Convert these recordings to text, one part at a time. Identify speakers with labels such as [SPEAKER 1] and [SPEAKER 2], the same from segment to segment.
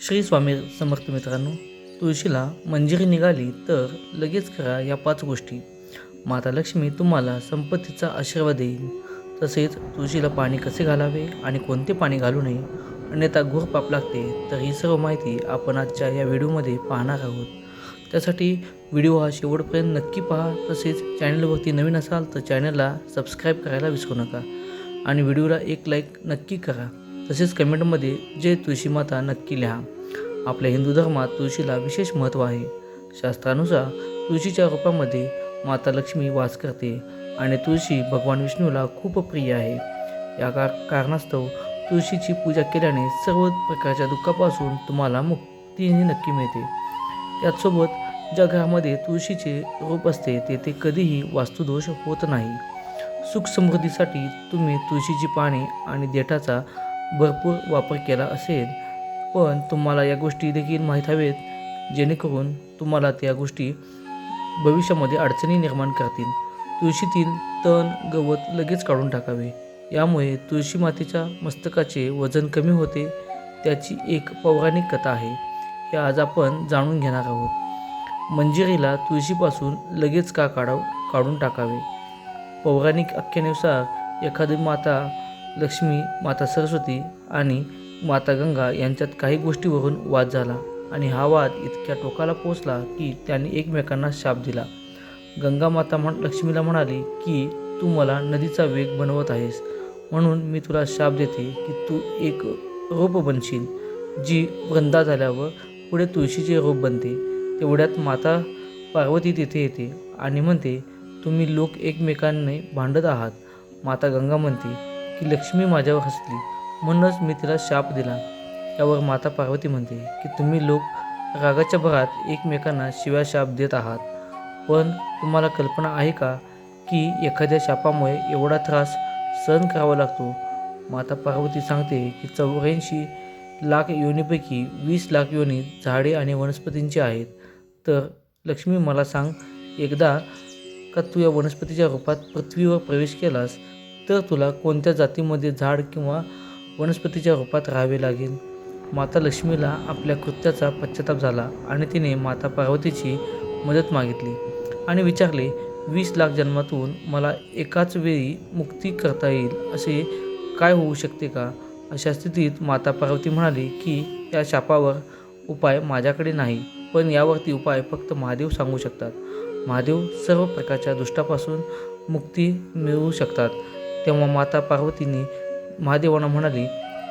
[SPEAKER 1] श्री स्वामी समर्थ मित्रांनो तुळशीला मंजिरी निघाली तर लगेच करा या पाच गोष्टी. माता लक्ष्मी तुम्हाला संपत्तीचा आशीर्वाद देईल. तसेच तुळशीला पाणी कसे घालावे आणि कोणते पाणी घालू नये अन्यथा घोर पाप लागते तर ही सर्व माहिती आपण आजच्या या व्हिडिओमध्ये पाहणार आहोत. त्यासाठी व्हिडिओ हा शेवटपर्यंत नक्की पहा. तसेच चॅनलवरती नवीन असाल तर चॅनलला सबस्क्राईब करायला विसरू नका. आणि व्हिडिओला एक लाईक नक्की करा. तसेच कमेंटमध्ये जय तुळशी माता नक्की लिहा. आपल्या हिंदू धर्मात तुळशीला विशेष महत्त्व आहे. शास्त्रानुसार तुळशीच्या रूपामध्ये माता लक्ष्मी वास करते आणि तुळशी भगवान विष्णूला खूप प्रिय आहे. या का कारणास्तव तुळशीची पूजा केल्याने सर्व प्रकारच्या दुःखापासून तुम्हाला मुक्तीही नक्की मिळते. त्याचसोबत ज्या घरामध्ये तुळशीचे रूप असते तेथे कधीही वास्तुदोष होत नाही. सुख समृद्धीसाठी तुम्ही तुळशीची पाने आणि देठाचा भरपूर वापर केला असेल पण तुम्हाला या गोष्टी देखील माहीत हवेत जेणेकरून तुम्हाला त्या गोष्टी भविष्यामध्ये अडचणी निर्माण करतील. तुळशीतील तण गवत लगेच काढून टाकावे. यामुळे तुळशी मातेच्या मस्तकाचे वजन कमी होते त्याची एक पौराणिक कथा आहे. हे आज आपण जाणून घेणार आहोत. मंजिरीला तुळशीपासून लगेच का काढाव काढून टाकावे? पौराणिक आख्यानुसार एखादी माता लक्ष्मी माता सरस्वती आणि माता गंगा यांच्यात काही गोष्टीवरून वाद झाला आणि हा वाद इतक्या टोकाला पोचला की त्यांनी एकमेकांना शाप दिला. गंगा माता म्हण लक्ष्मीला म्हणाली की तू मला नदीचा वेग बनवत आहेस. म्हणून मी तुला शाप देते की तू एक रोप बनशील जी वृंदा झाल्यावर पुढे तुळशीचे रोप बनते. तेवढ्यात माता पार्वती तिथे येते आणि म्हणते तुम्ही लोक एकमेकांनी भांडत आहात. माता गंगा म्हणते की लक्ष्मी माझ्यावर हसली. म्हणूनच मी तिला शाप दिला. यावर माता पार्वती म्हणते की तुम्ही लोक रागाच्या भरात एकमेकांना शिव्या शाप देत आहात. पण तुम्हाला कल्पना आहे का की एखाद्या शापामुळे एवढा त्रास सहन करावा लागतो? माता पार्वती सांगते की चौऱ्याऐंशी लाख योनीपैकी वीस लाख योनी झाडे आणि वनस्पतींची आहेत. तर लक्ष्मी मला सांग एकदा का तू या वनस्पतीच्या रूपात पृथ्वीवर प्रवेश केलास? तर तुला कोणत्या जातीमध्ये झाड किंवा वनस्पतीच्या रूपात राहावे लागेल? माता लक्ष्मीला आपल्या कृत्याचा पश्चाताप झाला आणि तिने माता पार्वतीची मदत मागितली आणि विचारले वीस लाख जन्मातून मला एकाच वेळी मुक्ती करता येईल असे काय होऊ शकते का? अशा स्थितीत माता पार्वती म्हणाली की त्या शापावर उपाय माझ्याकडे नाही पण यावरती उपाय फक्त महादेव सांगू शकतात. महादेव सर्व प्रकारच्या दुष्टापासून मुक्ती मिळवू शकतात. तेव्हा माता पार्वतीने महादेवांना म्हणाली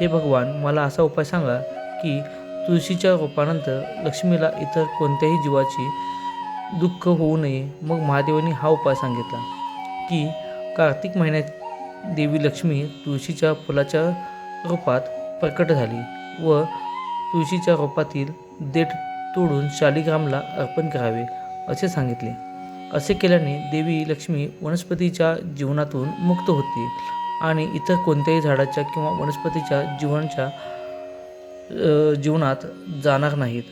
[SPEAKER 1] हे भगवान मला असा उपाय सांगा की तुळशीच्या रोपानंतर लक्ष्मीला इतर कोणत्याही जीवाची दुःख होऊ नये. मग महादेवांनी हा उपाय सांगितला की कार्तिक महिन्यात देवी लक्ष्मी तुळशीच्या फुलाच्या रूपात प्रकट झाली व तुळशीच्या रोपातील देठ तोडून शालिग्रामला अर्पण करावे असे सांगितले. असे केल्याने देवी लक्ष्मी वनस्पतीच्या जीवनातून मुक्त होते आणि इतर कोणत्याही झाडाच्या किंवा वनस्पतीच्या जीवनाच्या जीवनात जाणार नाहीत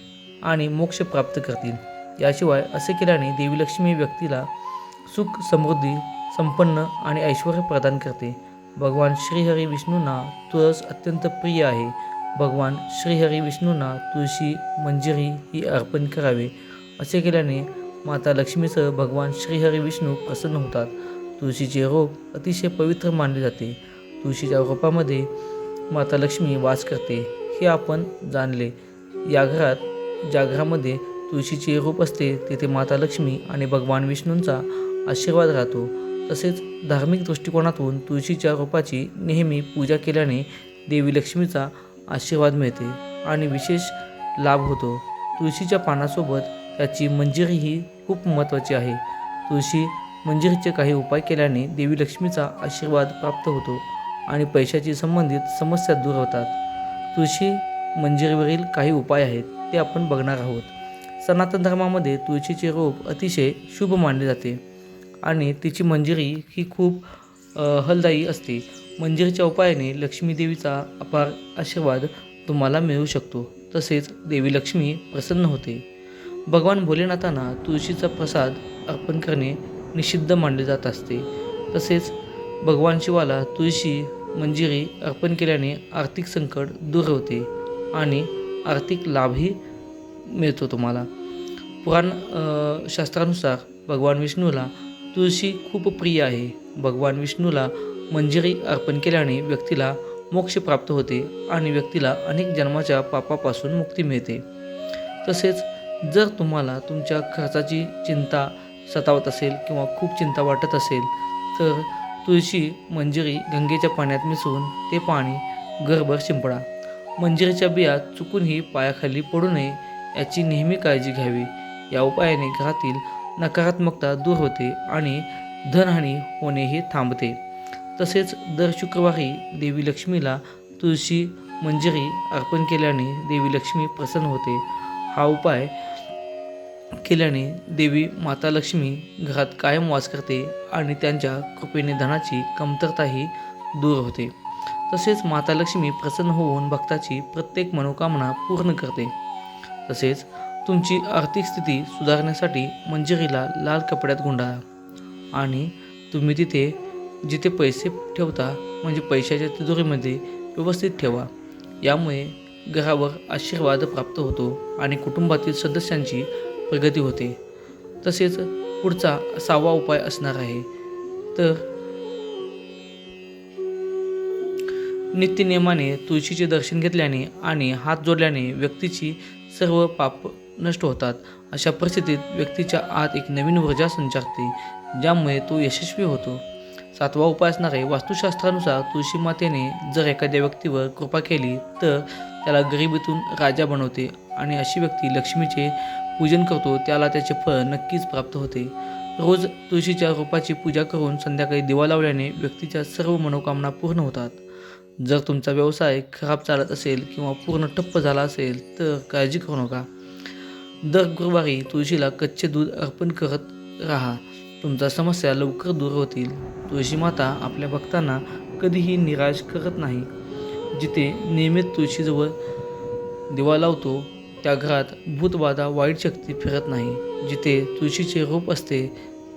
[SPEAKER 1] आणि मोक्ष प्राप्त करतील. याशिवाय असे केल्याने देवी लक्ष्मी व्यक्तीला सुख समृद्धी संपन्न आणि ऐश्वर प्रदान करते. भगवान श्रीहरी विष्णूंना तुळस अत्यंत प्रिय आहे. भगवान श्रीहरी विष्णूंना तुळशी मंजिरी ही अर्पण करावे. असे केल्याने माता लक्ष्मीसह भगवान श्रीहरी विष्णू प्रसन्न होतात. तुळशीचे रोप अतिशय पवित्र मानले जाते. तुळशीच्या रोपामध्ये माता लक्ष्मी वास करते हे आपण जाणले. या घरात ज्या घरामध्ये तुळशीचे रूप असते तेथे माता लक्ष्मी आणि भगवान विष्णूंचा आशीर्वाद राहतो. तसेच धार्मिक दृष्टिकोनातून तुळशीच्या रोपाची नेहमी पूजा केल्याने देवी लक्ष्मीचा आशीर्वाद मिळते आणि विशेष लाभ होतो. तुळशीच्या पानासोबत त्याची मंजिरी ही खूप महत्त्वाची आहे. तुळशी मंजिरीचे काही उपाय केल्याने देवी लक्ष्मीचा आशीर्वाद प्राप्त होतो आणि पैशाची संबंधित समस्या दूर होतात. तुळशी मंजिरीवरील काही उपाय आहेत ते आपण बघणार आहोत. सनातन धर्मामध्ये तुळशीचे रोप अतिशय शुभ मानले जाते आणि तिची मंजिरी ही खूप हलदायी असते. मंजिरीच्या उपायाने लक्ष्मी देवीचा अपार आशीर्वाद तुम्हाला मिळू शकतो. तसेच देवी लक्ष्मी प्रसन्न होते. भगवान भोलेनाथांना तुळशीचा प्रसाद अर्पण करणे निषिद्ध मानले जात असते. तसेच भगवान शिवाला तुळशी मंजिरी अर्पण केल्याने आर्थिक संकट दूर होते आणि आर्थिक लाभही मिळतो तुम्हाला. पुराण शास्त्रानुसार भगवान विष्णूला तुळशी खूप प्रिय आहे. भगवान विष्णूला मंजिरी अर्पण केल्याने व्यक्तीला मोक्ष प्राप्त होते आणि व्यक्तीला अनेक जन्माच्या पापापासून मुक्ती मिळते. तसेच जर तुम्हाला तुमच्या खर्चाची चिंता सतावत असेल किंवा खूप चिंता वाटत असेल तर तुळशी मंजिरी गंगेच्या पाण्यात मिसळून ते पाणी घरभर शिंपडा. मंजिरीच्या बिया चुकूनही पायाखाली पडू नये याची नेहमी काळजी घ्यावी. या उपायाने घरातील नकारात्मकता दूर होते आणि धनहानी होणेही थांबते. तसेच दर शुक्रवारी देवी लक्ष्मीला तुळशी मंजिरी अर्पण केल्याने देवी लक्ष्मी प्रसन्न होते. हा उपाय केल्याने देवी माता लक्ष्मी घरात कायम वास करते आणि त्यांच्या कृपेने धनाची कमतरताही दूर होते. तसेच माता लक्ष्मी प्रसन्न होऊन भक्ताची प्रत्येक मनोकामना पूर्ण करते. तसेच तुमची आर्थिक स्थिती सुधारण्यासाठी मंजिरीला लाल कपड्यात गुंडाळा. आणि तुम्ही तिथे जिथे पैसे ठेवता म्हणजे पैशाच्या तिजोरीमध्ये व्यवस्थित ठेवा. यामुळे घरावर आशीर्वाद प्राप्त होतो आणि कुटुंबातील सदस्यांची प्रगती होते. तसेच पुढचा सहावा उपाय असणार आहे. तर नित्यनियमाने तुळशीचे दर्शन घेतल्याने आणि हात जोडल्याने व्यक्तीची सर्व पाप नष्ट होतात. अशा परिस्थितीत व्यक्तीच्या आत एक नवीन ऊर्जा संचारते ज्यामुळे तो यशस्वी होतो. सातवा उपाय असणार आहे. वास्तुशास्त्रानुसार तुळशी मातेने जर एखाद्या व्यक्तीवर कृपा केली तर त्याला गरिबीतून राजा बनवते आणि अशी व्यक्ती लक्ष्मीचे पूजन करतो त्याला त्याचे फळ नक्कीच प्राप्त होते. रोज तुळशीच्या रोपाची पूजा करून संध्याकाळी दिवा लावल्याने व्यक्तीच्या सर्व मनोकामना पूर्ण होतात. जर तुमचा व्यवसाय खराब चालत असेल किंवा पूर्ण ठप्प झाला असेल तर काळजी करू नका. दर गुरुवारी तुळशीला कच्चे दूध अर्पण करत राहा. तुमच्या समस्या लवकर दूर होतील. तुळशी माता आपल्या भक्तांना कधीही निराश करत नाही. जिथे नियमित तुळशीजवळ दिवा लावतो त्या घरात भूतबाधा वाईट शक्ती फिरत नाही. जिथे तुळशीचे रूप असते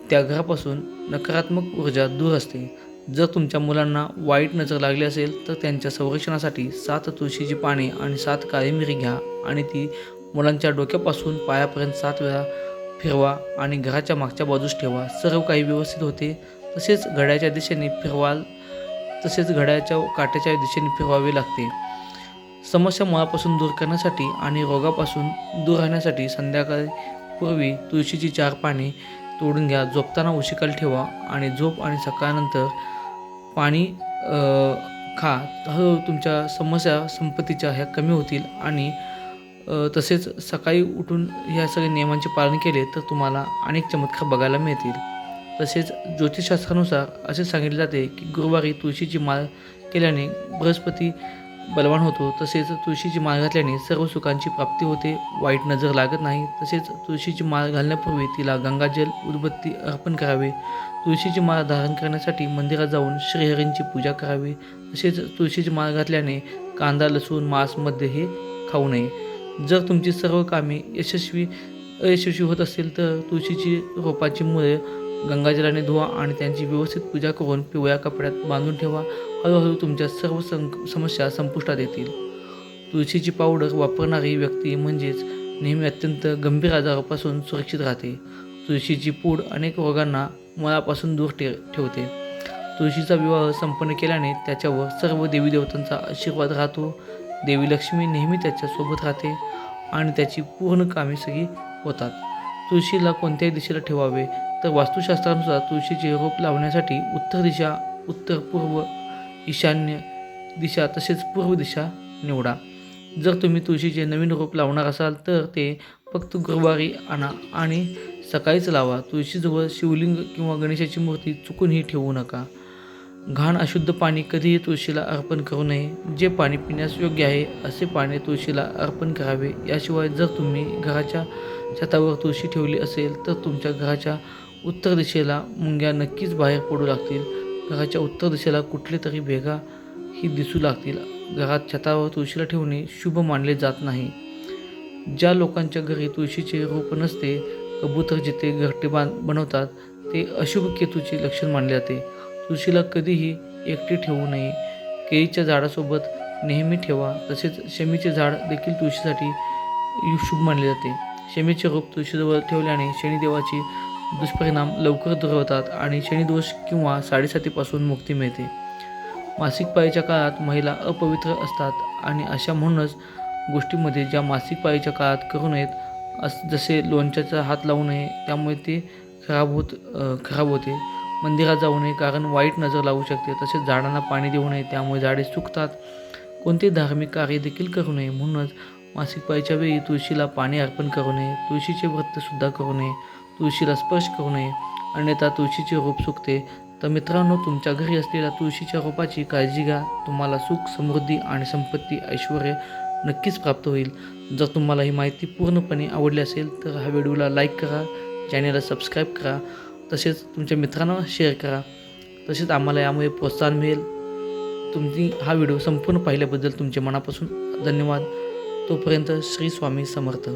[SPEAKER 1] त्या घरापासून नकारात्मक ऊर्जा दूर असते. जर तुमच्या मुलांना वाईट नजर लागली असेल तर त्यांच्या संरक्षणासाठी सात तुळशीची पाने आणि सात काळी मिरी घ्या आणि ती मुलांच्या डोक्यापासून पायापर्यंत सात वेळा फिरवा आणि घराच्या मागच्या बाजूस ठेवा. सर्व काही व्यवस्थित होते तसेच घड्याच्या दिशेने फिरवाल तसेच घड्याच्या काट्याच्या दिशेने फिरवावे लागते. समस्या मुळापासून दूर करण्यासाठी आणि रोगापासून दूर राहण्यासाठी संध्याकाळीपूर्वी तुळशीची चार पाने तोडून घ्या. झोपताना उशिकाल ठेवा आणि झोप आणि सकाळनंतर पाणी खा. हळूहळू तुमच्या समस्या संपत्तीच्या ह्या कमी होतील आणि तसेच सकाळी उठून ह्या सगळ्या नियमांचे पालन केले तर तुम्हाला अनेक चमत्कार बघायला मिळतील. तसेच ज्योतिषशास्त्रानुसार असे सांगितले जाते की गुरुवारी तुळशीची माळ केल्याने बृहस्पती बलवान होतो तसेच तुळशीची माळ घातल्याने सर्व सुखांची प्राप्ती होते. वाईट नजर लागत नाही तसेच तुळशीची माळ घालण्यापूर्वी तिला गंगाजल उदबत्ती अर्पण करावे. तुळशीची माळ धारण करण्यासाठी मंदिरात जाऊन श्रीहरींची पूजा करावी. तसेच तुळशीची माळ घातल्याने कांदा लसूण मांस हे खाऊ नये. जर तुमची सर्व कामे यशस्वी अयशस्वी होत असेल तर तुळशीची रोपाची मुळे गंगाजलाने धुवा आणि त्यांची व्यवस्थित पूजा करून पिवळ्या कपड्यात बांधून ठेवा. हळूहळू तुमच्या सर्व सं समस्या संपुष्टात येतील. तुळशीची पावडर वापरणारी व्यक्ती म्हणजेच नेहमी अत्यंत गंभीर आजारापासून सुरक्षित राहते. तुळशीची पूड अनेक रोगांना मुळापासून दूर ठे ठेवते. तुळशीचा विवाह संपन्न केल्याने त्याच्यावर सर्व देवी देवतांचा आशीर्वाद राहतो. देवी लक्ष्मी नेहमी त्याच्यासोबत राहते आणि त्याची पूर्ण कामे सगळी होतात. तुळशीला कोणत्याही दिशेला ठेवावे तर वास्तुशास्त्रानुसार तुळशीचे रोप लावण्यासाठी उत्तर दिशा उत्तर पूर्व ईशान्य दिशा तसेच पूर्व दिशा निवडा. जर तुम्ही तुळशीचे नवीन रोप लावणार असाल तर ते फक्त गुरुवारी आणा आणि सकाळीच लावा. तुळशीजवळ शिवलिंग किंवा गणेशाची मूर्ती चुकूनही ठेवू नका. घाण अशुद्ध पाणी कधीही तुळशीला अर्पण करू नये. जे पाणी पिण्यास योग्य आहे असे पाणी तुळशीला अर्पण करावे. याशिवाय जर तुम्ही घराच्या छतावर तुळशी ठेवली असेल तर तुमच्या घराच्या उत्तर दिशेला मुंग्या नक्कीच बाहेर पडू लागतील. घराच्या उत्तर दिशेला कुठले तरी भेगा ही दिसू लागतील. घरात छतावर तुळशीला ठेवणे शुभ मानले जात नाही. ज्या लोकांच्या घरी तुळशीचे रोप नसते कबूतर जिथे घरटे बांध बनवतात ते अशुभ केतूचे लक्षण मानले जाते. तुळशीला कधीही एकटे ठेवू नये. केळीच्या झाडासोबत नेहमी ठेवा तसेच शमीचे झाड देखील तुळशीसाठी शुभ मानले जाते. शमीचे रोप तुळशीजवळ ठेवल्याने शनिदेवाची दुष्परिणाम लवकर दूर होतात आणि शनिदोष किंवा साडेसातीपासून मुक्ती मिळते. मासिक पाळीच्या काळात महिला अपवित्र असतात आणि अशा म्हणूनच गोष्टीमध्ये ज्या मासिक पाळीच्या काळात करू नयेत अस जसे लोणच्याचा हात लावू नये त्यामुळे ते खराब होत खराब होते. मंदिरात जाऊ नये कारण वाईट नजर लागू शकते तसेच झाडांना पाणी देऊ नये त्यामुळे झाडे सुकतात. कोणते धार्मिक कार्य देखील करू नये म्हणूनच मासिक पाळीच्या वेळी तुळशीला पाणी अर्पण करू नये तुळशीचे व्रतसुद्धा करू नये. तुळशीला स्पर्श करू नये. अन्यथा तुळशीचे रोप सुकते. तर मित्रांनो तुमच्या घरी असलेल्या तुळशीच्या रोपाची काळजी घ्या. तुम्हाला सुख समृद्धी आणि संपत्ती ऐश्वर नक्कीच प्राप्त होईल. जर तुम्हाला ही माहिती पूर्णपणे आवडली असेल तर हा व्हिडिओला लाईक करा. चॅनेलला सबस्क्राईब करा. तसेच तुमच्या मित्रांना शेअर करा. तसेच आम्हाला यामुळे प्रोत्साहन मिळेल. तुम्ही हा व्हिडिओ संपूर्ण पाहिल्याबद्दल तुमचे मनापासून धन्यवाद. तोपर्यंत श्री स्वामी समर्थ.